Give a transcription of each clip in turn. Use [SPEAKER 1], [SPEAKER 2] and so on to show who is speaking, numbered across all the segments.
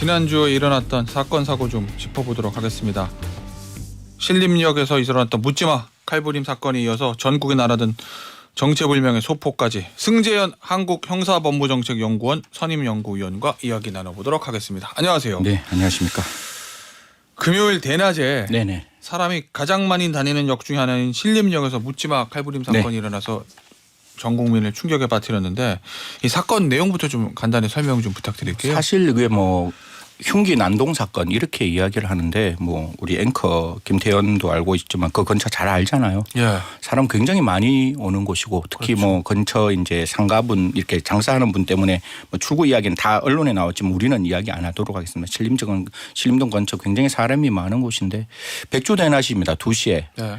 [SPEAKER 1] 지난주에 일어났던 사건 사고 좀 짚어보도록 하겠습니다. 신림역에서 일어났던 묻지마 칼부림 사건에 이어서 전국에 날아든 정체불명의 소포까지 승재현 한국형사법무정책연구원 선임연구위원과 이야기 나눠보도록 하겠습니다. 안녕하세요.
[SPEAKER 2] 네, 안녕하십니까.
[SPEAKER 1] 금요일 대낮에
[SPEAKER 2] 네네.
[SPEAKER 1] 사람이 가장 많이 다니는 역 중에 하나인 신림역에서 묻지마 칼부림
[SPEAKER 2] 네.
[SPEAKER 1] 사건이 일어나서 전 국민을 충격에 빠뜨렸는데 이 사건 내용부터 좀 간단히 설명 좀 부탁드릴게요.
[SPEAKER 2] 사실 그게 뭐 흉기 난동 사건 이렇게 이야기를 하는데 뭐 우리 앵커 김태현도 알고 있지만 그 근처 잘 알잖아요.
[SPEAKER 1] 예.
[SPEAKER 2] 사람 굉장히 많이 오는 곳이고 특히
[SPEAKER 1] 그렇죠.
[SPEAKER 2] 뭐 근처 이제 상가분 이렇게 장사하는 분 때문에 뭐 출구 이야기는 다 언론에 나왔지만 우리는 이야기 안 하도록 하겠습니다. 신림동 신림동 근처 굉장히 사람이 많은 곳인데 백주 대낮입니다. 2시에
[SPEAKER 1] 예.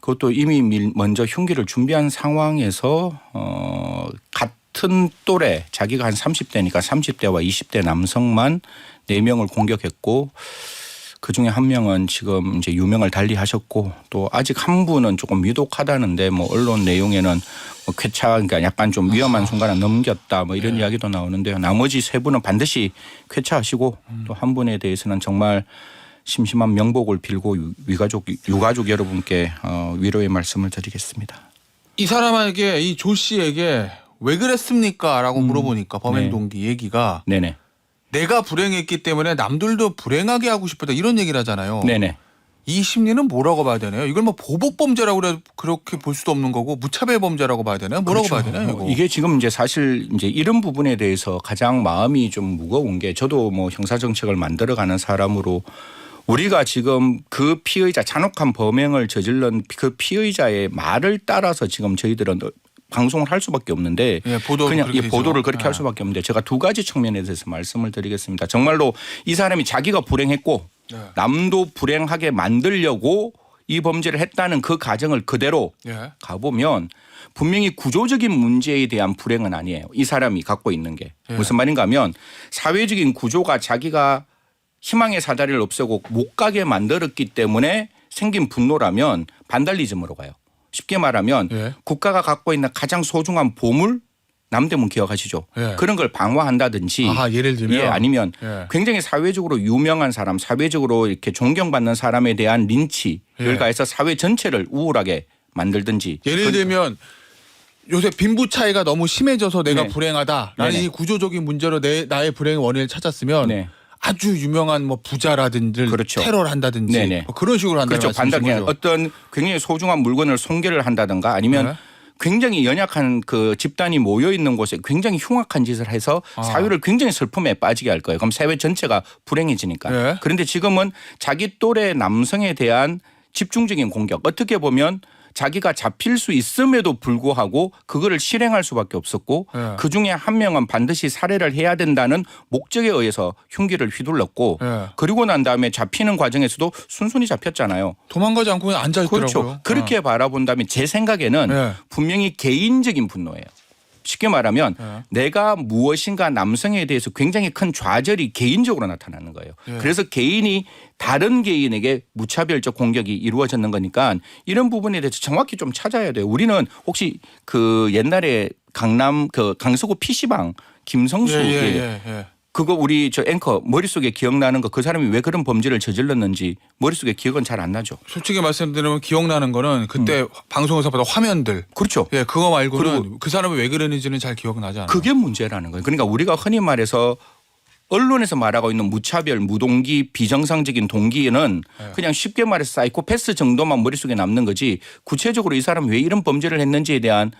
[SPEAKER 2] 그것도 이미 밀- 먼저 흉기를 준비한 상황에서 어 같은 또래 자기가 한 30대니까 30대와 20대 남성만 네 명을 공격했고 그 중에 한 명은 지금 이제 유명을 달리 하셨고 또 아직 한 분은 조금 위독하다는데 뭐 언론 내용에는 뭐 쾌차 그러니까 약간 좀 위험한 순간을 넘겼다 뭐 이런 이야기도 나오는데요. 나머지 세 분은 반드시 쾌차하시고 또한 분에 대해서는 정말 심심한 명복을 빌고 유- 위가족 유가족 여러분께 어, 위로의 말씀을 드리겠습니다.
[SPEAKER 1] 이 사람에게 이 조 씨에게 왜 그랬습니까?라고 물어보니까 범행
[SPEAKER 2] 네.
[SPEAKER 1] 동기 얘기가
[SPEAKER 2] 네네.
[SPEAKER 1] 내가 불행했기 때문에 남들도 불행하게 하고 싶었다 이런 얘기를 하잖아요.
[SPEAKER 2] 네네.
[SPEAKER 1] 이 심리는 뭐라고 봐야 되나요? 이걸 뭐 보복 범죄라고 그래 그렇게 볼 수도 없는 거고 무차별 범죄라고 봐야 되나요? 뭐라고
[SPEAKER 2] 그렇죠.
[SPEAKER 1] 봐야 되나요? 이거?
[SPEAKER 2] 이게 지금 이제 사실 이제 이런 부분에 대해서 가장 마음이 좀 무거운 게 저도 뭐 형사 정책을 만들어가는 사람으로 우리가 지금 그 피의자 잔혹한 범행을 저질른 그 피의자의 말을 따라서 지금 저희들은 방송을 할 수밖에 없는데
[SPEAKER 1] 예, 보도
[SPEAKER 2] 그냥
[SPEAKER 1] 그렇게
[SPEAKER 2] 이
[SPEAKER 1] 되죠.
[SPEAKER 2] 보도를 그렇게
[SPEAKER 1] 예.
[SPEAKER 2] 할 수밖에 없는데 제가 두 가지 측면에 대해서 말씀을 드리겠습니다. 정말로 이 사람이 자기가 불행했고
[SPEAKER 1] 네.
[SPEAKER 2] 남도 불행하게 만들려고 이 범죄를 했다는 그 가정을 그대로
[SPEAKER 1] 예.
[SPEAKER 2] 가보면 분명히 구조적인 문제에 대한 불행은 아니에요. 이 사람이 갖고 있는 게
[SPEAKER 1] 예.
[SPEAKER 2] 무슨 말인가 하면 사회적인 구조가 자기가 희망의 사다리를 없애고 못 가게 만들었기 때문에 생긴 분노라면 반달리즘으로 가요. 쉽게 말하면
[SPEAKER 1] 예.
[SPEAKER 2] 국가가 갖고 있는 가장 소중한 보물 남대문 기억하시죠?
[SPEAKER 1] 예.
[SPEAKER 2] 그런 걸 방어한다든지
[SPEAKER 1] 아하 예를 들면
[SPEAKER 2] 예, 아니면
[SPEAKER 1] 예.
[SPEAKER 2] 굉장히 사회적으로 유명한 사람, 사회적으로 이렇게 존경받는 사람에 대한 린치를
[SPEAKER 1] 예.
[SPEAKER 2] 가해서 사회 전체를 우울하게 만들든지
[SPEAKER 1] 예를
[SPEAKER 2] 그-
[SPEAKER 1] 들면 요새 빈부 차이가 너무 심해져서 내가
[SPEAKER 2] 네.
[SPEAKER 1] 불행하다. 라는
[SPEAKER 2] 네네.
[SPEAKER 1] 이 구조적인 문제로 내 나의 불행의 원인을 찾았으면
[SPEAKER 2] 네.
[SPEAKER 1] 아주 유명한 뭐 부자라든지
[SPEAKER 2] 그렇죠.
[SPEAKER 1] 테러를 한다든지
[SPEAKER 2] 네네.
[SPEAKER 1] 뭐 그런 식으로 한다는
[SPEAKER 2] 그렇죠. 반달 그냥. 어떤 굉장히 소중한 물건을 손괴를 한다든가 아니면
[SPEAKER 1] 네.
[SPEAKER 2] 굉장히 연약한 그 집단이 모여 있는 곳에 굉장히 흉악한 짓을 해서
[SPEAKER 1] 아.
[SPEAKER 2] 사회를 굉장히 슬픔에 빠지게 할 거예요. 그럼 사회 전체가 불행해지니까.
[SPEAKER 1] 네.
[SPEAKER 2] 그런데 지금은 자기 또래 남성에 대한 집중적인 공격 어떻게 보면 자기가 잡힐 수 있음에도 불구하고 그거를 실행할 수밖에 없었고
[SPEAKER 1] 네.
[SPEAKER 2] 그 중에 한 명은 반드시 살해를 해야 된다는 목적에 의해서 흉기를 휘둘렀고
[SPEAKER 1] 예.
[SPEAKER 2] 그리고 난 다음에 잡히는 과정에서도 순순히 잡혔잖아요.
[SPEAKER 1] 도망가지 않고 그냥 앉아 있더라고요.
[SPEAKER 2] 그렇죠. 그렇게 바라본다면 제 생각에는
[SPEAKER 1] 네.
[SPEAKER 2] 분명히 개인적인 분노예요. 쉽게 말하면
[SPEAKER 1] 네.
[SPEAKER 2] 내가 무엇인가 남성에 대해서 굉장히 큰 좌절이 개인적으로 나타나는 거예요.
[SPEAKER 1] 네.
[SPEAKER 2] 그래서 개인이 다른 개인에게 무차별적 공격이 이루어졌는 거니까 이런 부분에 대해서 정확히 좀 찾아야 돼요. 우리는 혹시 그 옛날에 강남 그 강서구 PC방 김성수
[SPEAKER 1] 예, 예,
[SPEAKER 2] 예.
[SPEAKER 1] 예, 예.
[SPEAKER 2] 그거 우리 저 앵커 머릿속에 기억나는 거 그 사람이 왜 그런 범죄를 저질렀는지 머릿속에 기억은 잘 안 나죠.
[SPEAKER 1] 솔직히 말씀드리면 기억나는 거는 그때 방송에서 봤던 화면들
[SPEAKER 2] 그렇죠.
[SPEAKER 1] 예, 그거 말고는 그 사람이 왜 그랬는지는 잘 기억나지 않아요.
[SPEAKER 2] 그게 문제라는 거예요. 그러니까 우리가 흔히 말해서 언론에서 말하고 있는 무차별, 무동기, 비정상적인 동기는
[SPEAKER 1] 네.
[SPEAKER 2] 그냥 쉽게 말해서 사이코패스 정도만 머릿속에 남는 거지 구체적으로 이 사람이 왜 이런 범죄를 했는지에 대한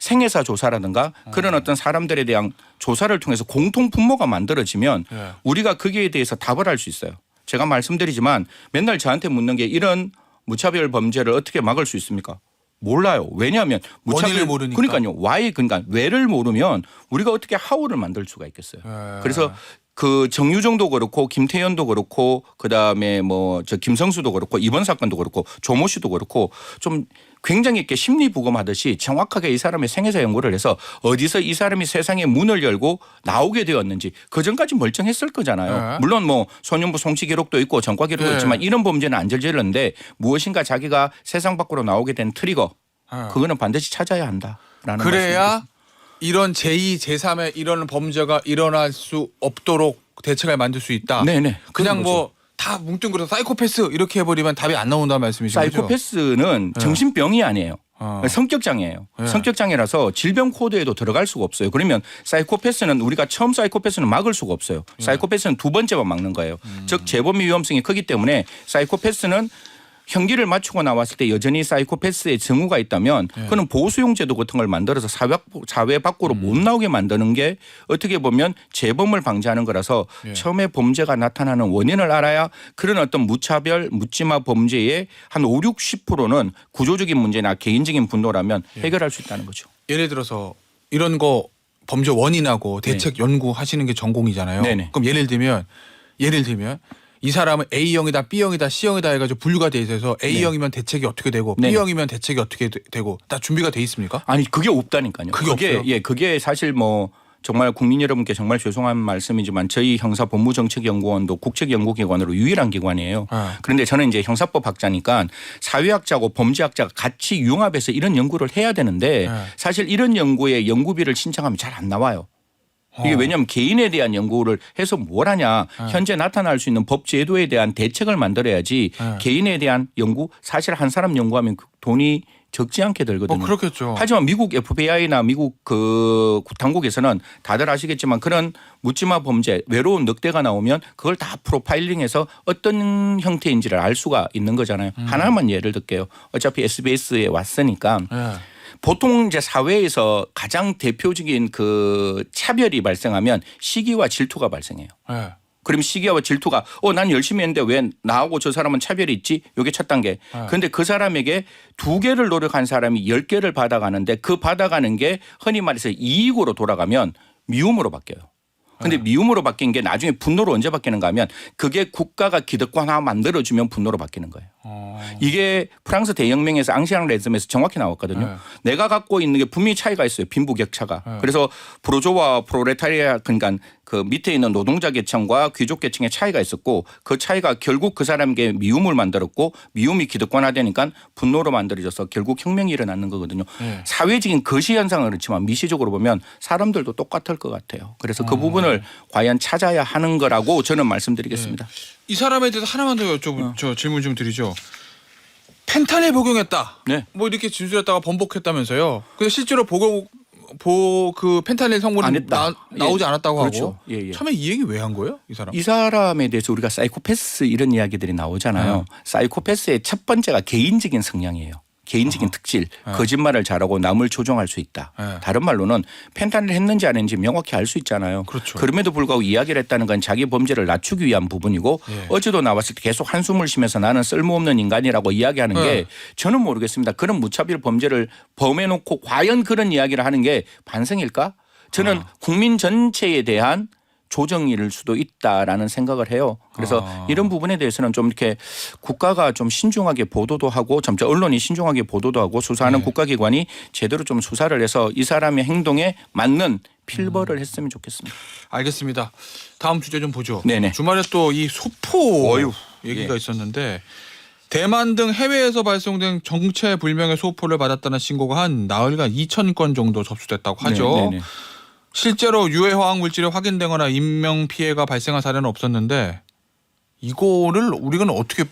[SPEAKER 2] 생애사 조사라든가
[SPEAKER 1] 음.
[SPEAKER 2] 그런 어떤 사람들에 대한 조사를 통해서 공통 분모가 만들어지면
[SPEAKER 1] 예.
[SPEAKER 2] 우리가 거기에 대해서 답을 할 수 있어요. 제가 말씀드리지만 맨날 저한테 묻는 게 이런 무차별 범죄를 어떻게 막을 수 있습니까? 몰라요. 왜냐하면 무차별
[SPEAKER 1] 원인을 모르니까.
[SPEAKER 2] 그러니까요. why 그러니까 왜를 모르면 우리가 어떻게 how를 만들 수가 있겠어요.
[SPEAKER 1] 예.
[SPEAKER 2] 그래서 그 정유정도 그렇고 김태현도 그렇고 그다음에 뭐 저 김성수도 그렇고 이번 사건도 그렇고 조모 씨도 그렇고 좀 굉장히 이렇게 심리 부검하듯이 정확하게 이 사람의 생애사 연구를 해서 어디서 이 사람이 세상의 문을 열고 나오게 되었는지 그 전까지 멀쩡했을 거잖아요.
[SPEAKER 1] 네.
[SPEAKER 2] 물론 뭐 소년부 송치 기록도 있고 전과 기록도
[SPEAKER 1] 네.
[SPEAKER 2] 있지만 이런 범죄는 안 저질렀는데 무엇인가 자기가 세상 밖으로 나오게 된 트리거
[SPEAKER 1] 예.
[SPEAKER 2] 그거는 반드시 찾아야 한다라는
[SPEAKER 1] 그래야
[SPEAKER 2] 말씀입니다.
[SPEAKER 1] 이런 제2, 제3의 이런 범죄가 일어날 수 없도록 대책을 만들 수 있다.
[SPEAKER 2] 네네.
[SPEAKER 1] 그냥
[SPEAKER 2] 그런 거죠.
[SPEAKER 1] 뭐다 뭉뚱그려서 사이코패스 이렇게 해버리면 답이 안 나온다는 말씀이신 거죠?
[SPEAKER 2] 사이코패스는
[SPEAKER 1] 네.
[SPEAKER 2] 정신병이 아니에요.
[SPEAKER 1] 어.
[SPEAKER 2] 성격 장애예요.
[SPEAKER 1] 네.
[SPEAKER 2] 성격 장애라서 질병 코드에도 들어갈 수가 없어요. 그러면 사이코패스는 우리가 처음 사이코패스는 막을 수가 없어요.
[SPEAKER 1] 네.
[SPEAKER 2] 사이코패스는 두 번째만 막는 거예요.
[SPEAKER 1] 음.
[SPEAKER 2] 즉 재범의 위험성이 크기 때문에 사이코패스는 형기를 맞추고 나왔을 때 여전히 사이코패스의 증후가 있다면
[SPEAKER 1] 네.
[SPEAKER 2] 그는 보수용 제도 같은 걸 만들어서 사회, 사회 밖으로 못
[SPEAKER 1] 음.
[SPEAKER 2] 나오게 만드는 게 어떻게 보면 재범을 방지하는 거라서
[SPEAKER 1] 예.
[SPEAKER 2] 처음에 범죄가 나타나는 원인을 알아야 그런 어떤 무차별 묻지마 범죄의 한 5, 60%는 구조적인 문제나 개인적인 분노라면
[SPEAKER 1] 예.
[SPEAKER 2] 해결할 수 있다는 거죠.
[SPEAKER 1] 예를 들어서 이런 거 범죄 원인하고 대책 연구하시는 게 전공이잖아요.
[SPEAKER 2] 네네.
[SPEAKER 1] 그럼 예를 들면 예를 들면 이 사람은 A형이다, B형이다, C형이다 해가지고 분류가 돼 있어서 A형이면 대책이 어떻게 되고
[SPEAKER 2] 네네.
[SPEAKER 1] B형이면 대책이 어떻게 되- 되고 다 준비가 돼 있습니까?
[SPEAKER 2] 아니 그게 없다니까요.
[SPEAKER 1] 그게 없어요?
[SPEAKER 2] 예, 그게 사실 뭐 정말 국민 여러분께 정말 죄송한 말씀이지만 저희 형사 법무정책연구원도 국책연구기관으로 유일한 기관이에요.
[SPEAKER 1] 아.
[SPEAKER 2] 그런데 저는 이제 형사법 학자니까 사회학자고 범죄학자가 같이 융합해서 이런 연구를 해야 되는데
[SPEAKER 1] 네.
[SPEAKER 2] 사실 이런 연구에 연구비를 신청하면 잘 안 나와요. 이게
[SPEAKER 1] 어.
[SPEAKER 2] 왜냐하면 개인에 대한 연구를 해서 뭘 하냐
[SPEAKER 1] 네.
[SPEAKER 2] 현재 나타날 수 있는 법 제도에 대한 대책을 만들어야지
[SPEAKER 1] 네.
[SPEAKER 2] 개인에 대한 연구 사실 한 사람 연구하면 그 돈이 적지 않게 들거든요.
[SPEAKER 1] 뭐 그렇겠죠.
[SPEAKER 2] 하지만 미국 FBI나 미국 그 당국에서는 다들 아시겠지만 그런 묻지마 범죄 외로운 늑대가 나오면 그걸 다 프로파일링해서 어떤 형태인지를 알 수가 있는 거잖아요.
[SPEAKER 1] 음.
[SPEAKER 2] 하나만 예를 들게요. 어차피 SBS에 왔으니까
[SPEAKER 1] 예.
[SPEAKER 2] 보통 이제 사회에서 가장 대표적인 그 차별이 발생하면 시기와 질투가 발생해요.
[SPEAKER 1] 예.
[SPEAKER 2] 그럼 시기와 질투가 어 난 열심히 했는데 왜 나하고 저 사람은 차별이 있지? 요게 첫 단계.
[SPEAKER 1] 네.
[SPEAKER 2] 그런데 그 사람에게 두 개를 노력한 사람이 열 개를 받아가는데 그 받아가는 게 흔히 말해서 이익으로 돌아가면 미움으로 바뀌어요. 근데
[SPEAKER 1] 네.
[SPEAKER 2] 미움으로 바뀐 게 나중에 분노로 언제 바뀌는가 하면 그게 국가가 기득권 하나 만들어주면 분노로 바뀌는 거예요.
[SPEAKER 1] 어.
[SPEAKER 2] 이게 프랑스 대혁명에서 앙시앙 레즘에서 정확히 나왔거든요.
[SPEAKER 1] 네.
[SPEAKER 2] 내가 갖고 있는 게 분명히 차이가 있어요. 빈부격차가.
[SPEAKER 1] 네.
[SPEAKER 2] 그래서 브로조와 프로레타리아 그러니까 그 밑에 있는 노동자 계층과 귀족 계층의 차이가 있었고 그 차이가 결국 그 사람에게 미움을 만들었고 미움이 기득권화되니까 분노로 만들어져서 결국 혁명이 일어나는 거거든요.
[SPEAKER 1] 네.
[SPEAKER 2] 사회적인 거시 현상은 그렇지만 미시적으로 보면 사람들도 똑같을 것 같아요. 그래서
[SPEAKER 1] 어.
[SPEAKER 2] 그 부분을 과연 찾아야 하는 거라고 저는 말씀드리겠습니다.
[SPEAKER 1] 이 사람에 대해서 하나만 더 여쭤 저 질문 좀 드리죠. 펜타닐 복용했다.
[SPEAKER 2] 네.
[SPEAKER 1] 뭐 이렇게 진술했다가 번복했다면서요. 근데 실제로 복용 보그 펜타닐
[SPEAKER 2] 안
[SPEAKER 1] 성분은
[SPEAKER 2] 했다.
[SPEAKER 1] 나, 나오지
[SPEAKER 2] 예.
[SPEAKER 1] 않았다고
[SPEAKER 2] 그렇죠.
[SPEAKER 1] 하고.
[SPEAKER 2] 예, 예.
[SPEAKER 1] 처음에 이 얘기 왜 한 거예요, 이 사람?
[SPEAKER 2] 이 사람에 대해서 우리가 사이코패스 이런 이야기들이 나오잖아요.
[SPEAKER 1] 네.
[SPEAKER 2] 사이코패스의 첫 번째가 개인적인 성향이에요. 개인적인 특질, 거짓말을 잘하고 남을 조종할 수 있다.
[SPEAKER 1] 네.
[SPEAKER 2] 다른 말로는 펜타닐 했는지 안 했는지 명확히 알 수 있잖아요.
[SPEAKER 1] 그렇죠.
[SPEAKER 2] 럼에도 불구하고 이야기를 했다는 건 자기 범죄를 낮추기 위한 부분이고
[SPEAKER 1] 예.
[SPEAKER 2] 어제도 나왔을 때 계속 한숨을 쉬면서 나는 쓸모없는 인간이라고 이야기하는 게
[SPEAKER 1] 네.
[SPEAKER 2] 저는 모르겠습니다. 그런 무차별 범죄를 범해놓고 과연 그런 이야기를 하는 게 반성일까? 저는
[SPEAKER 1] 아.
[SPEAKER 2] 국민 전체에 대한 조정일 수도 있다라는 생각을 해요. 그래서
[SPEAKER 1] 아.
[SPEAKER 2] 이런 부분에 대해서는 좀 이렇게 국가가 좀 신중하게 보도도 하고 점차 언론이 신중하게 보도도 하고 수사하는
[SPEAKER 1] 네.
[SPEAKER 2] 국가기관이 제대로 좀 수사를 해서 이 사람의 행동에 맞는 필벌을
[SPEAKER 1] 음.
[SPEAKER 2] 했으면 좋겠습니다.
[SPEAKER 1] 알겠습니다. 다음 주제 좀 보죠.
[SPEAKER 2] 네네.
[SPEAKER 1] 주말에 또 이 소포
[SPEAKER 2] 어휴,
[SPEAKER 1] 얘기가
[SPEAKER 2] 예.
[SPEAKER 1] 있었는데 대만 등 해외에서 발송된 정체 불명의 소포를 받았다는 신고가 한 나흘간 2천 건 정도 접수됐다고 하죠.
[SPEAKER 2] 네, 네, 네.
[SPEAKER 1] 실제로 유해 화학 물질이 확인되거나 인명 피해가 발생한 사례는 없었는데 이거를 우리가 어떻게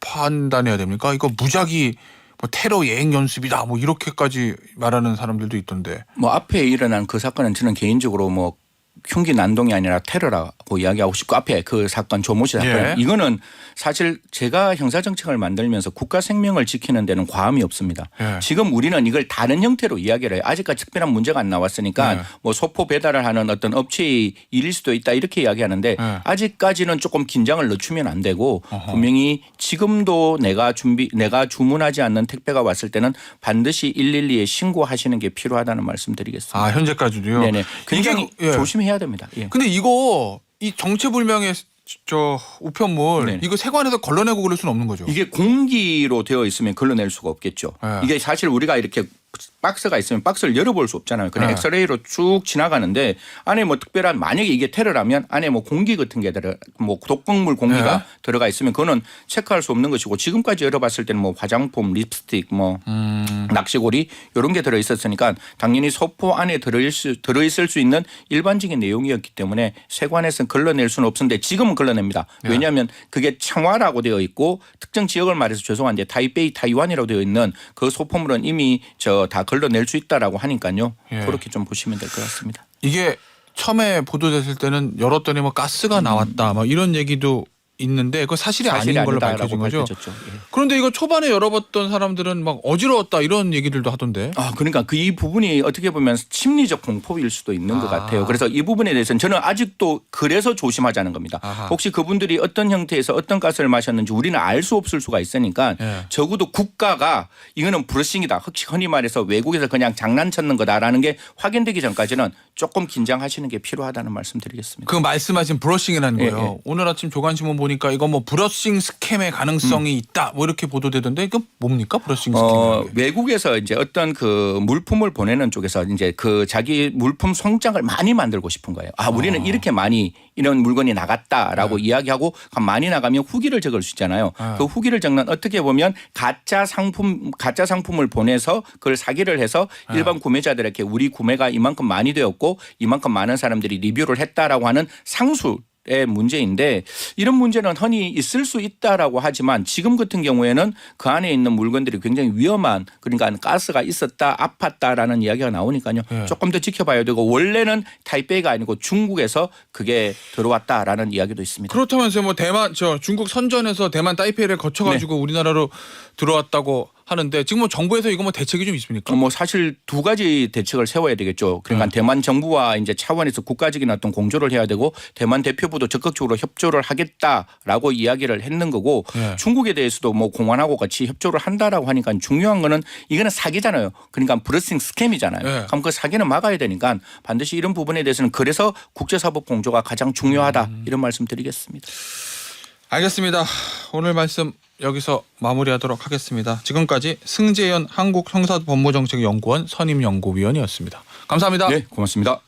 [SPEAKER 1] 판단해야 됩니까? 이거 무작위 뭐 테러 예행 연습이다 뭐 이렇게까지 말하는 사람들도 있던데.
[SPEAKER 2] 뭐 앞에 일어난 그 사건은 저는 개인적으로 뭐 흉기 난동이 아니라 테러라고 이야기하고 싶고 앞에 그 사건 조모 씨 사건
[SPEAKER 1] 예.
[SPEAKER 2] 이거는 사실 제가 형사 정책을 만들면서 국가 생명을 지키는 데는 과함이 없습니다.
[SPEAKER 1] 예.
[SPEAKER 2] 지금 우리는 이걸 다른 형태로 이야기를 해요. 아직까지 특별한 문제가 안 나왔으니까
[SPEAKER 1] 네.
[SPEAKER 2] 뭐 소포 배달을 하는 어떤 업체의 일일 수도 있다 이렇게 이야기하는데
[SPEAKER 1] 네.
[SPEAKER 2] 아직까지는 조금 긴장을 늦추면 안 되고
[SPEAKER 1] 어허.
[SPEAKER 2] 분명히 지금도 내가 준비 내가 주문하지 않는 택배가 왔을 때는 반드시 112에 신고하시는 게 필요하다는 말씀드리겠습니다.
[SPEAKER 1] 아 현재까지도요.
[SPEAKER 2] 네네. 굉장히
[SPEAKER 1] 이게, 예.
[SPEAKER 2] 조심해야 됩니다. 예.
[SPEAKER 1] 근데 이거 이 정체불명의 저 우편물
[SPEAKER 2] 네네.
[SPEAKER 1] 이거 세관에서 걸러내고 그럴 수는 없는 거죠.
[SPEAKER 2] 이게 공기로 되어 있으면 걸러낼 수가 없겠죠.
[SPEAKER 1] 네.
[SPEAKER 2] 이게 사실 우리가 이렇게 박스가 있으면 박스를 열어볼 수 없잖아요. 그냥
[SPEAKER 1] 네.
[SPEAKER 2] 엑스레이로 쭉 지나가는데 안에 뭐 특별한 만약에 이게 테러라면 안에 뭐 공기 같은 게 들어 뭐 독극물 공기가
[SPEAKER 1] 네.
[SPEAKER 2] 들어가 있으면 그거는 체크할 수 없는 것이고 지금까지 열어봤을 때는 뭐 화장품, 립스틱, 뭐
[SPEAKER 1] 음.
[SPEAKER 2] 낚시고리 이런 게 들어 있었으니까 당연히 소포 안에 들어 있을, 들어있을 수 있는 일반적인 내용이었기 때문에 세관에서는 걸러낼 수는 없었는데 지금은 걸러냅니다.
[SPEAKER 1] 네.
[SPEAKER 2] 왜냐하면 그게 청와라고 되어 있고 특정 지역을 말해서 죄송한데 타이베이 타이완이라고 되어 있는 그 소포물은 이미 저다 걸러낼 수 있다라고 하니까요.
[SPEAKER 1] 예.
[SPEAKER 2] 그렇게 좀 보시면 될 것 같습니다.
[SPEAKER 1] 이게 처음에 보도됐을 때는 열었더니 뭐 가스가 나왔다 막 이런 얘기도 있는데 그거 사실이, 아닌 걸로 밝혀진 거죠.
[SPEAKER 2] 밝혀졌죠. 예.
[SPEAKER 1] 그런데 이거 초반에 열어봤던 사람들은 막 어지러웠다 이런 얘기들도 하던데.
[SPEAKER 2] 아, 그러니까 그 이 부분이 어떻게 보면 심리적 공포일 수도 있는 것
[SPEAKER 1] 아.
[SPEAKER 2] 같아요. 그래서 이 부분에 대해서는 저는 아직도 그래서 조심하자는 겁니다.
[SPEAKER 1] 아하.
[SPEAKER 2] 혹시 그분들이 어떤 형태에서 어떤 가스를 마셨는지 우리는 알 수 없을 수가 있으니까
[SPEAKER 1] 예.
[SPEAKER 2] 적어도 국가가 이거는 브러싱이다. 혹시 흔히 말해서 외국에서 그냥 장난쳤는 거다라는 게 확인되기 전까지는 조금 긴장하시는 게 필요하다는 말씀드리겠습니다.
[SPEAKER 1] 그 말씀하신 브러싱이라는
[SPEAKER 2] 예,
[SPEAKER 1] 거예요.
[SPEAKER 2] 예.
[SPEAKER 1] 오늘 아침 조간신문 보 니까 이거 뭐 브러싱 스캠의 가능성이 있다 뭐 이렇게 보도되던데 이거 뭡니까 브러싱 스캠?
[SPEAKER 2] 어, 외국에서 이제 어떤 그 물품을 보내는 쪽에서 이제 그 자기 물품 송장을 많이 만들고 싶은 거예요. 아, 우리는 이렇게 많이 이런 물건이 나갔다라고 이야기하고 많이 나가면 후기를 적을 수 있잖아요.
[SPEAKER 1] 네.
[SPEAKER 2] 그 후기를 적는 어떻게 보면 가짜 상품 가짜 상품을 보내서 그걸 사기를 해서 일반 구매자들에게 우리 구매가 이만큼 많이 되었고 이만큼 많은 사람들이 리뷰를 했다라고 하는 상수 의 문제인데 이런 문제는 흔히 있을 수 있다라고 하지만 지금 같은 경우에는 그 안에 있는 물건들이 굉장히 위험한 그러니까 가스가 있었다 아팠다라는 이야기가 나오니까요
[SPEAKER 1] 네.
[SPEAKER 2] 조금 더 지켜봐야 되고 원래는 타이베이가 아니고 중국에서 그게 들어왔다라는 이야기도 있습니다.
[SPEAKER 1] 그렇다면서 뭐 대만 저 중국 선전에서 대만 타이페이를 거쳐가지고
[SPEAKER 2] 네.
[SPEAKER 1] 우리나라로 들어왔다고 하는데 지금 뭐 정부에서 이거 뭐 대책이 좀 있습니까?
[SPEAKER 2] 어, 뭐 사실 두 가지 대책을 세워야 되겠죠. 그러니까
[SPEAKER 1] 네.
[SPEAKER 2] 대만 정부와 이제 차원에서 국가적인 어떤 공조를 해야 되고 대만 대표부도 적극적으로 협조를 하겠다라고 이야기를 했는 거고
[SPEAKER 1] 네.
[SPEAKER 2] 중국에 대해서도 뭐 공안하고 같이 협조를 한다라고 하니까 중요한 거는 이거는 사기잖아요. 그러니까 브러싱 스캠이잖아요.
[SPEAKER 1] 네.
[SPEAKER 2] 그럼 그 사기는 막아야 되니까 반드시 이런 부분에 대해서는 그래서 국제사법 공조가 가장 중요하다
[SPEAKER 1] 음.
[SPEAKER 2] 이런 말씀드리겠습니다.
[SPEAKER 1] 알겠습니다. 오늘 말씀 여기서 마무리하도록 하겠습니다. 지금까지 승재현 한국형사법무정책연구원 선임연구위원이었습니다. 감사합니다.
[SPEAKER 2] 네, 고맙습니다.